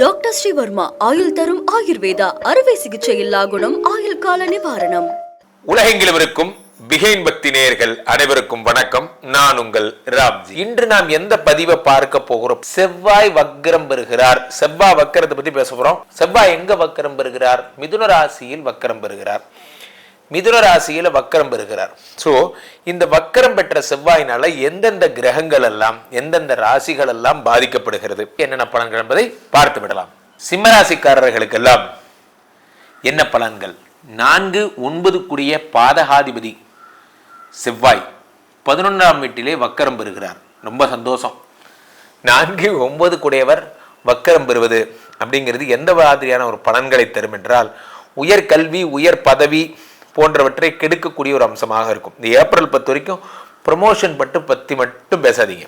Doctor Sreevarma ஆயுள் தரும் ஆயுர்வேதா அறுவை சிகிச்சை இல்லா குணம் ஆயுள் கால நிவாரணம். உலகெங்கிலும் இருக்கும் பிகைன் பக்தி நேயர்கள் அனைவருக்கும் வணக்கம். நான் உங்கள் ராம்ஜி. இன்று நாம் எந்த பதிவை பார்க்க போகிறோம்? செவ்வாய் வக்கரம் பெறுகிறார். செவ்வாய் வக்கரத்தை பத்தி பேச போறோம். செவ்வாய் எங்க வக்கரம் பெறுகிறார்? மிதுன ராசியில் வக்கரம் பெறுகிறார். மிதுன ராசியில வக்கரம் பெறுகிறார். ஸோ இந்த வக்கரம் பெற்ற செவ்வாயினால எந்தெந்த கிரகங்கள் எல்லாம் எந்தெந்த ராசிகள் எல்லாம் பாதிக்கப்படுகிறது என்னென்ன பலன்கள் என்பதை பார்த்து விடலாம். சிம்மராசிக்காரர்களுக்கெல்லாம் என்ன பலன்கள்? நான்கு ஒன்பதுக்குரிய பாதகாதிபதி செவ்வாய் பதினொன்றாம் வீட்டிலே வக்கரம் பெறுகிறார். ரொம்ப சந்தோஷம். நான்கு ஒன்பது குடையவர் வக்கரம் பெறுவது அப்படிங்கிறது எந்த மாதிரியான ஒரு பலன்களை தரும் என்றால் உயர் கல்வி உயர் பதவி போன்றவற்றை கெடுக்கக்கூடிய ஒரு அம்சமாக இருக்கும். இந்த ஏப்ரல் பத்து வரைக்கும் ப்ரமோஷன் மட்டும் பற்றி மட்டும் பேசாதீங்க.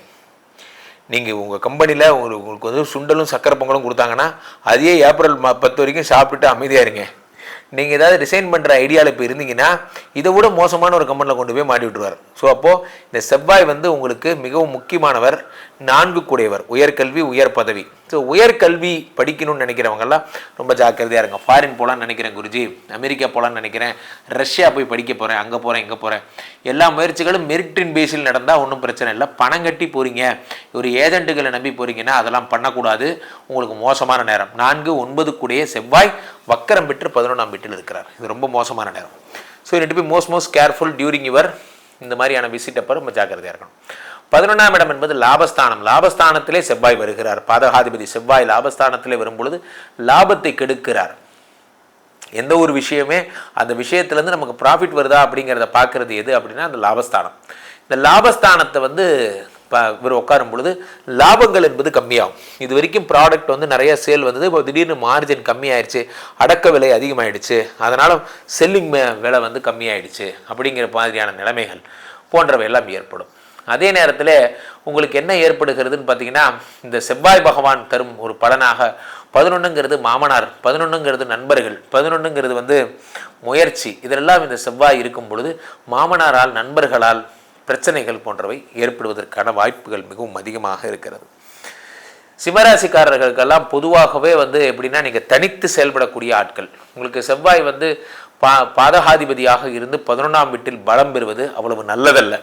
நீங்கள் உங்கள் கம்பெனியில் உங்களுக்கு வந்து சுண்டலும் சக்கரை பொங்கலும் கொடுத்தாங்கன்னா அதையே ஏப்ரல் ம பத்து வரைக்கும் சாப்பிட்டுட்டு அமைதியாக இருங்க. நீங்கள் ஏதாவது ரிசைன் பண்ணுற ஐடியாவில் இப்போ இருந்தீங்கன்னா இதை விட மோசமான ஒரு கம்பெனியில் கொண்டு போய் மாட்டி விட்டுருவார். ஸோ அப்போது இந்த செவ்வாய் வந்து உங்களுக்கு மிகவும் முக்கியமானவர் நான்கு கூடையவர் உயர்கல்வி உயர் பதவி. ஸோ உயர்கல்வி படிக்கணும்னு நினைக்கிறவங்கெல்லாம் ரொம்ப ஜாக்கிரதையாக இருங்க. ஃபாரின் போகலான்னு நினைக்கிறேன் குருஜி. அமெரிக்கா போகலான்னு நினைக்கிறேன். ரஷ்யா போய் படிக்க போகிறேன் அங்கே போகிறேன் இங்கே போகிறேன் எல்லா முயற்சிகளும் மெரிட்டின் பேஸில் நடந்தால் ஒன்றும் பிரச்சனை இல்லை. பணம் கட்டி போகிறீங்க ஒரு ஏஜென்ட்டுகளை நம்பி போகிறீங்கன்னா அதெல்லாம் பண்ணக்கூடாது. உங்களுக்கு மோசமான நேரம். நான்கு ஒன்பது கூடிய செவ்வாய் வக்கரம் பெற்று பதினொன்றாம் வீட்டில் இருக்கிறார். இது ரொம்ப மோசமான நேரம். ஸோ ரெண்டு போய் most most careful during your இந்த மாதிரியான விசிட் அப்போ ரொம்ப ஜாக்கிரதையாக இருக்கணும். பதினொன்றாம் இடம் என்பது லாபஸ்தானம். லாபஸ்தானத்திலே செவ்வாய் வருகிறார். பாதகாதிபதி செவ்வாய் லாபஸ்தானத்திலே வரும் பொழுது லாபத்தை கெடுக்கிறார். எந்த ஒரு விஷயமே அந்த விஷயத்துலேருந்து நமக்கு ப்ராஃபிட் வருதா அப்படிங்கிறத பார்க்குறது எது அப்படின்னா அந்த லாபஸ்தானம். இந்த லாபஸ்தானத்தை வந்து இப்போ இவர் உட்காரும் பொழுது லாபங்கள் என்பது கம்மியாகும். இது வரைக்கும் ப்ராடக்ட் வந்து நிறைய சேல் வந்தது. இப்போ திடீர்னு மார்ஜின் கம்மியாயிடுச்சு அடக்க விலை அதிகமாயிடுச்சு. அதனால் செல்லிங் விலை வந்து கம்மியாயிடுச்சு. அப்படிங்கிற மாதிரியான நிலைமைகள் போன்றவை எல்லாம் ஏற்படும். அதே நேரத்தில் உங்களுக்கு என்ன ஏற்படுகிறதுன்னு பார்த்தீங்கன்னா இந்த செவ்வாய் பகவான் தரும் ஒரு பலனாக பதினொன்றுங்கிறது மாமனார் பதினொன்றுங்கிறது நண்பர்கள் பதினொன்றுங்கிறது வந்து முயற்சி இதெல்லாம் இந்த செவ்வாய் இருக்கும் பொழுது மாமனாரால் நண்பர்களால் பிரச்சனைகள் போன்றவை ஏற்படுவதற்கான வாய்ப்புகள் மிகவும் அதிகமாக இருக்கிறது. சிம்மராசிக்காரர்களுக்கெல்லாம் பொதுவாகவே வந்து எப்படின்னா நீங்கள் தனித்து செயல்படக்கூடிய ஆட்கள். உங்களுக்கு செவ்வாய் வந்து பா பாதகாதிபதியாக இருந்து பதினொன்றாம் வீட்டில் பலம் பெறுவது அவ்வளவு நல்லதல்ல.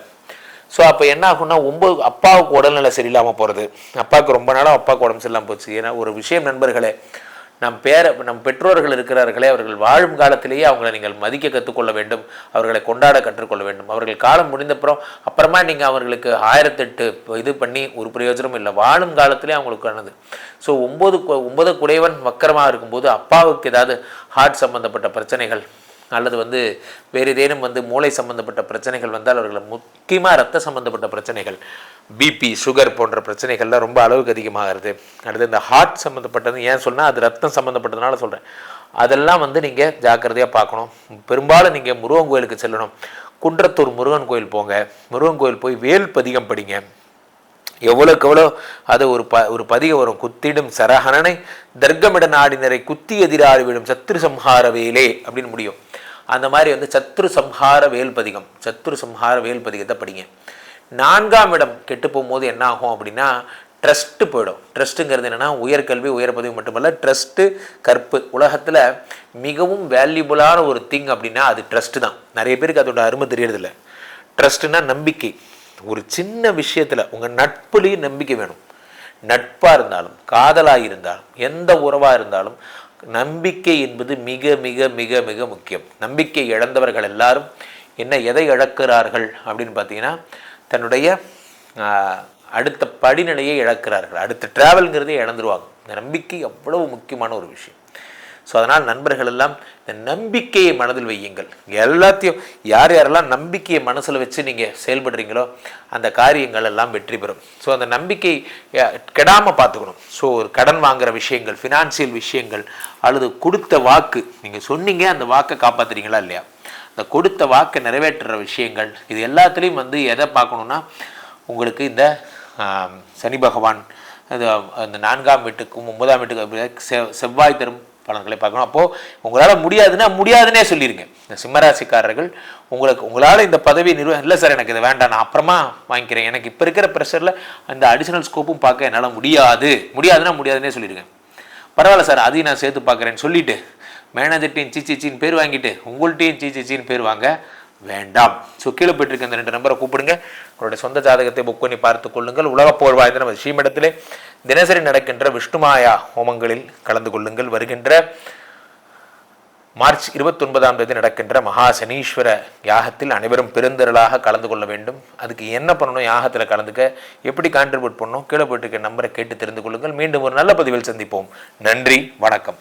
ஸோ அப்போ என்ன ஆகும்னா ஒம்பது அப்பாவுக்கு உடல்நிலை சரியில்லாமல் போகிறது அப்பாவுக்கு ரொம்ப நாளாக அப்பாவுக்கு உடம்பு சரியில்லாமல் போச்சு. ஏன்னா ஒரு விஷயம் நண்பர்களே நம் பேர நம் பெற்றோர்கள் இருக்கிறார்களே அவர்கள் வாழும் காலத்திலேயே அவங்களை நீங்கள் மதிக்க கற்றுக்கொள்ள வேண்டும். அவர்களை கொண்டாட கற்றுக்கொள்ள வேண்டும். அவர்கள் காலம் முடிந்தப்புறம் அப்புறமா நீங்கள் அவர்களுக்கு ஆயிரத்தெட்டு இது பண்ணி ஒரு பிரயோஜனம் இல்லை. வாழும் காலத்திலே அவங்களுக்கானது ஸோ ஒம்பது ஒன்பது குடைவன் வக்கரமாக இருக்கும்போது அப்பாவுக்கு ஏதாவது ஹார்ட் சம்மந்தப்பட்ட பிரச்சனைகள் அல்லது வந்து வேறு ஏதேனும் வந்து மூளை சம்பந்தப்பட்ட பிரச்சனைகள் வந்தால் அவர்கள் முக்கியமாக ரத்த சம்பந்தப்பட்ட பிரச்சனைகள் பிபி சுகர் போன்ற பிரச்சனைகள்லாம் ரொம்ப அளவுக்கு அதிகமாகிறது. அடுத்து இந்த ஹார்ட் சம்மந்தப்பட்டது ஏன் சொன்னால் அது ரத்தம் சம்மந்தப்பட்டதுனால சொல்கிறேன் அதெல்லாம் வந்து நீங்கள் ஜாக்கிரதையாக பார்க்கணும். பெரும்பாலும் நீங்கள் முருகன் கோயிலுக்கு செல்லணும். குன்றத்தூர் முருகன் கோயில் போங்க. முருகன் கோயில் போய் வேல் பதிகம் படிங்க. எவ்வளோக்கு எவ்வளோ அது ஒரு ப ஒரு பதிக வரும். குத்திடும் சரஹணனை தர்க்கமிட நாடினரை குத்தி எதிராறு விடும் சத்ரு சம்ஹார வேலே அப்படின்னு முடியும். அந்த மாதிரி வந்து சத்ரு சம்ஹார வேல்பதிகம் சத்ரு சம்ஹார வேல்பதிகத்தை படிங்க. நான்காம் இடம் கெட்டு போகும்போது என்ன ஆகும் அப்படின்னா ட்ரஸ்ட்டு போயிடும். ட்ரஸ்ட்டுங்கிறது என்னென்னா உயர்கல்வி உயர் பதவி மட்டுமல்ல ட்ரஸ்ட்டு கற்பு. உலகத்தில் மிகவும் வேல்யூபுளான ஒரு திங் அப்படின்னா அது ட்ரஸ்ட்டு தான். நிறைய பேருக்கு அதோட அருமை தெரியறதில்ல. ட்ரஸ்ட்டுனா நம்பிக்கை. ஒரு சின்ன விஷயத்தில் உங்கள் நட்புலேயும் நம்பிக்கை வேணும். நட்பாக இருந்தாலும் காதலாக இருந்தாலும் எந்த உறவாக இருந்தாலும் நம்பிக்கை என்பது மிக மிக மிக மிக முக்கியம். நம்பிக்கை இழந்தவர்கள் எல்லாரும் என்ன எதை இழக்கிறார்கள் அப்படின்னு பார்த்தீங்கன்னா தன்னுடைய அடுத்த படிநிலையை இழக்கிறார்கள். அடுத்த ட்ராவல்ங்கிறதே இழந்துருவாங்க. இந்த நம்பிக்கை அவ்வளவு முக்கியமான ஒரு விஷயம். ஸோ அதனால் நண்பர்கள் எல்லாம் இந்த நம்பிக்கையை மனதில் வையுங்கள். எல்லாத்தையும் யார் யாரெல்லாம் நம்பிக்கையை மனசில் வச்சு நீங்கள் செயல்படுறீங்களோ அந்த காரியங்கள் எல்லாம் வெற்றி பெறும். ஸோ அந்த நம்பிக்கை கெடாமல் பார்த்துக்கணும். ஸோ ஒரு கடன் வாங்குகிற விஷயங்கள் ஃபினான்சியல் விஷயங்கள் அல்லது கொடுத்த வாக்கு நீங்கள் சொன்னீங்க அந்த வாக்கை காப்பாத்துறீங்களா இல்லையா? அந்த கொடுத்த வாக்கை நிறைவேற்றுற விஷயங்கள் இது எல்லாத்துலேயும் வந்து எதை பார்க்கணுன்னா உங்களுக்கு இந்த சனி பகவான் அது அந்த நான்காம் வீட்டுக்கும் ஒன்பதாம் வீட்டுக்கும் செவ் செவ்வாய் தரும் பலன்களை பார்க்கணும். அப்போது உங்களால் முடியாதுன்னா முடியாதுன்னே சொல்லிடுங்க இந்த சிம்மராசிக்காரர்கள் உங்களுக்கு உங்களால் இந்த பதவி நிர்வாகம் இல்லை சார் எனக்கு இது வேண்டாம் நான் அப்புறமா வாங்கிக்கிறேன். எனக்கு இப்போ இருக்கிற ப்ரெஷரில் அந்த அடிஷனல் ஸ்கோப்பும் பார்க்க என்னால் முடியாது. முடியாதுன்னா முடியாதுன்னே சொல்லிடுங்க பரவாயில்ல சார் அதையும் நான் சேர்த்து பார்க்குறேன்னு சொல்லிட்டு மேனேஜர்ட்டையும் சிச்சிச்சின்னு பேர் வாங்கிட்டு உங்கள்கிட்டையும் சிச்சிச்சின்னு பேர் வாங்க. வேண்டாம். ஸோ கீழே போயிட்டு இந்த ரெண்டு நம்பரை கூப்பிடுங்க. உங்களுடைய சொந்த ஜாதகத்தை புக் பண்ணி பார்த்து கொள்ளுங்கள். உலக போர் வாய்ந்த நம்ம ஸ்ரீமடத்திலே தினசரி நடக்கின்ற விஷ்ணுமாயா ஹோமங்களில் கலந்து கொள்ளுங்கள். வருகின்ற மார்ச் இருபத்தொன்பதாம் தேதி நடக்கின்ற மகா சனீஸ்வர யாகத்தில் அனைவரும் பெருந்திரளாக கலந்து கொள்ள வேண்டும். அதுக்கு என்ன பண்ணணும்? யாகத்தில் கலந்துக்க. எப்படி கான்ட்ரிபியூட் பண்ணணும்? கீழே போயிட்டு இருக்க நம்பரை கேட்டு தெரிந்து கொள்ளுங்கள். மீண்டும் ஒரு நல்ல பதிவில் சந்திப்போம். நன்றி. வணக்கம்.